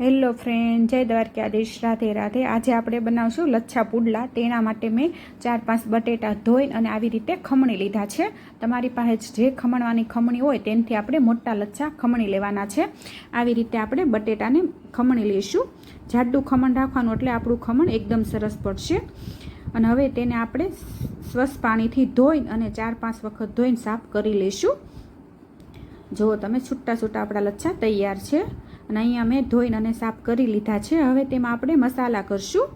Hello friend, જય દ્વારકાધીશ. રાધે રાધે. આજે આપણે બનાવશું લચ્છા પુડલા. તેના માટે મેં ચાર પાંચ બટેટા ધોઈને અને આવી રીતે ખમણી લીધા છે. તમારી પાસે જે ખમણવાની ખમણી હોય તેનાથી આપણે મોટા લચ્છા ખમણી લેવાના છે. આવી રીતે આપણે બટેટાને ખમણી લઈશું. જાડું ખમણ રાખવાનું એટલે આપણું ખમણ એકદમ સરસ પડશે. અને હવે તેને આપણે સ્વચ્છ પાણીથી ધોઈને અને ચાર પાંચ વખત ધોઈને સાફ કરી લઈશું. જુઓ તમે છૂટા છૂટા આપણા લચ્છા તૈયાર છે. અને અહીંયા મેં ધોઈને અને સાફ કરી લીધા છે. હવે તેમાં આપણે મસાલા કરશું.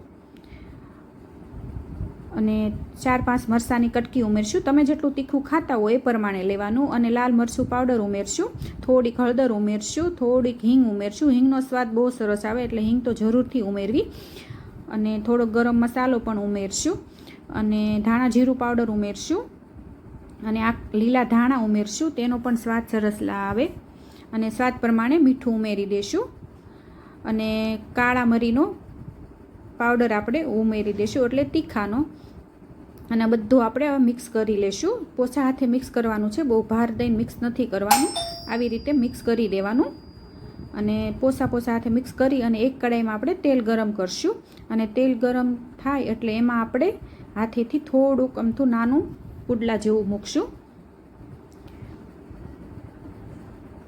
અને ચાર પાંચ મરસાની કટકી ઉમેરશું. તમે જેટલું તીખું ખાતા હોય એ પ્રમાણે લેવાનું. અને લાલ મરચું પાવડર ઉમેરશું. થોડીક હળદર ઉમેરશું. થોડીક હિંગ ઉમેરશું. હિંગનો સ્વાદ બહુ સરસ આવે એટલે હિંગ તો જરૂરથી ઉમેરવી. અને થોડો ગરમ મસાલો પણ ઉમેરશું. અને ધાણા જીરું પાવડર ઉમેરશું. અને આ લીલા ધાણા ઉમેરશું. તેનો પણ સ્વાદ સરસ આવે. અને સ્વાદ પ્રમાણે મીઠું ઉમેરી દઈશું અને કાળા મરીનો પાવડર આપણે ઉમેરી દઈશું એટલે તીખાનો. અને બધું આપણે મિક્સ કરી લેશું. પોછા હાથે મિક્સ કરવાનું છે, બહુ ભાર દઈને મિક્સ નથી કરવાનું. આવી રીતે મિક્સ કરી દેવાનું. અને પોસા પોસા હાથે મિક્સ કરી અને એક કડાઈમાં આપણે તેલ ગરમ કરશું. અને તેલ ગરમ થાય એટલે એમાં આપણે હાથેથી થોડુંક અમથું નાનું પુડલા જેવું મૂકશું.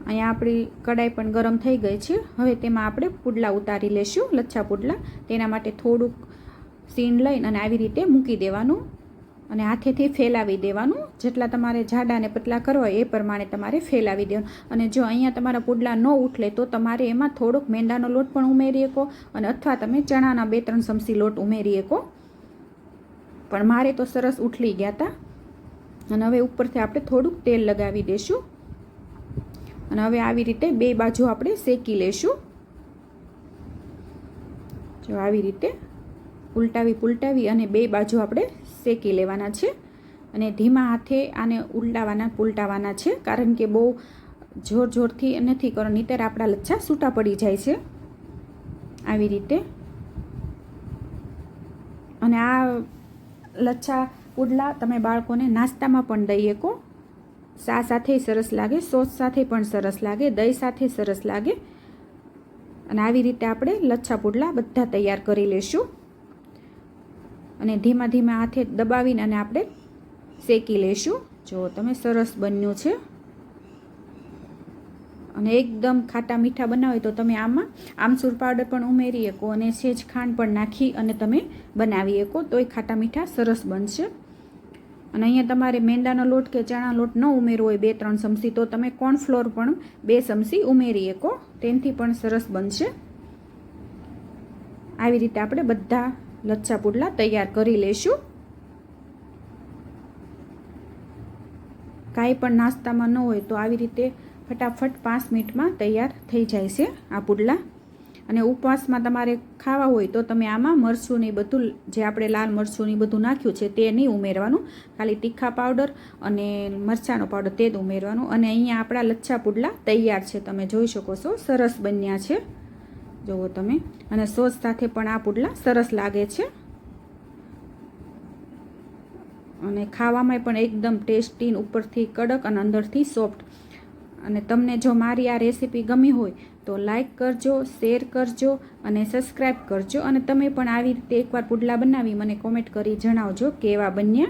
અહીંયા આપણી કડાઈ પણ ગરમ થઈ ગઈ છે. હવે તેમાં આપણે પુડલા ઉતારી લેશું, લચ્છા પુડલા. તેના માટે થોડુંક સીન લઈને અને આવી રીતે મૂકી દેવાનું અને હાથેથી ફેલાવી દેવાનું. જેટલા તમારે જાડા અને પતલા કરવા એ પ્રમાણે તમારે ફેલાવી દેવાનું. અને જો અહીંયા તમારા પુડલા ન ઉઠલે તો તમારે એમાં થોડોક મેંદાનો લોટ પણ ઉમેરી શકો અને અથવા તમે ચણાના બે ત્રણ ચમચી લોટ ઉમેરી શકો. પણ મારે તો સરસ ઉઠલી ગયા હતા અને હવે ઉપરથી આપણે થોડુંક તેલ લગાવી દઈશું અને હવે આવી રીતે બે બાજુ આપણે શેકી લેશું. જો આવી રીતે ઉલટાવી પુલટાવી અને બે બાજુ આપણે શેકી લેવાના છે અને ધીમા હાથે આને ઉલટાવાના, પુલટાવાના છે. કારણ કે બહુ જોર જોરથી નથી કરો નીતર આપણા લચ્છા છૂટા પડી જાય છે. આવી રીતે. અને આ લચ્છા પુડલા તમે બાળકોને નાસ્તામાં પણ દઈ શકો. સા સાથે સરસ લાગે? સોસ સાથે પણ સરસ લાગે, દહીં સાથે સરસ લાગે. અને આવી રીતે આપણે લચ્છા પુડલા બધા તૈયાર કરી લેશું. અને ધીમા ધીમા હાથે દબાવીને અને આપણે શેકી લેશું. જો તમે સરસ બન્યું છે. અને એકદમ ખાટા મીઠા બનાવે તો તમે આમાં આમચૂર પાવડર પણ ઉમેરી શકો અને સેજ ખાંડ પણ નાખી અને તમે બનાવી શકો. તોય ખાટા મીઠા સરસ બનશે. અને અહીંયા તમારે મેંદાનો લોટ કે ચણા લોટ ન ઉમેરવો હોય બે, ત્રણ ચમચી, તો તમે કોર્નફ્લોર પણ બે ચમચી ઉમેરી શકો. તેનાથી પણ સરસ બનશે. આવી રીતે આપણે બધા લચ્છા પુડલા તૈયાર કરી લઈશું કાંઈ પણ નાસ્તામાં ન હોય તો આવી રીતે ફટાફટ પાંચ મિનિટમાં તૈયાર થઈ જાય છે આ પુડલા. અને ઉપવાસમાં તમારે ખાવા હોય તો તમે આમાં મરચું ને બધું જે આપણે લાલ મરચું બધું નાખ્યું છે તે નહીં ઉમેરવાનું. ખાલી તીખા પાવડર અને મરચાંનો પાવડર તે જ ઉમેરવાનું. અને અહીંયા આપણા લચ્છા પુડલા તૈયાર છે. તમે જોઈ શકો છો, સરસ બન્યા છે. જુઓ તમે. અને સોસ સાથે પણ આ પુડલા સરસ લાગે છે. અને ખાવામાં પણ એકદમ ટેસ્ટી ઉપરથી કડક અને અંદરથી સોફ્ટ. અને તમને જો મારી આ રેસીપી ગમી હોય તો લાઈક કરજો, શેર કરજો અને સબસ્ક્રાઈબ કરજો. અને તમે પણ આવી રીતે એકવાર પુડલા બનાવી મને કોમેન્ટ કરી જણાવજો કેવા બન્યા.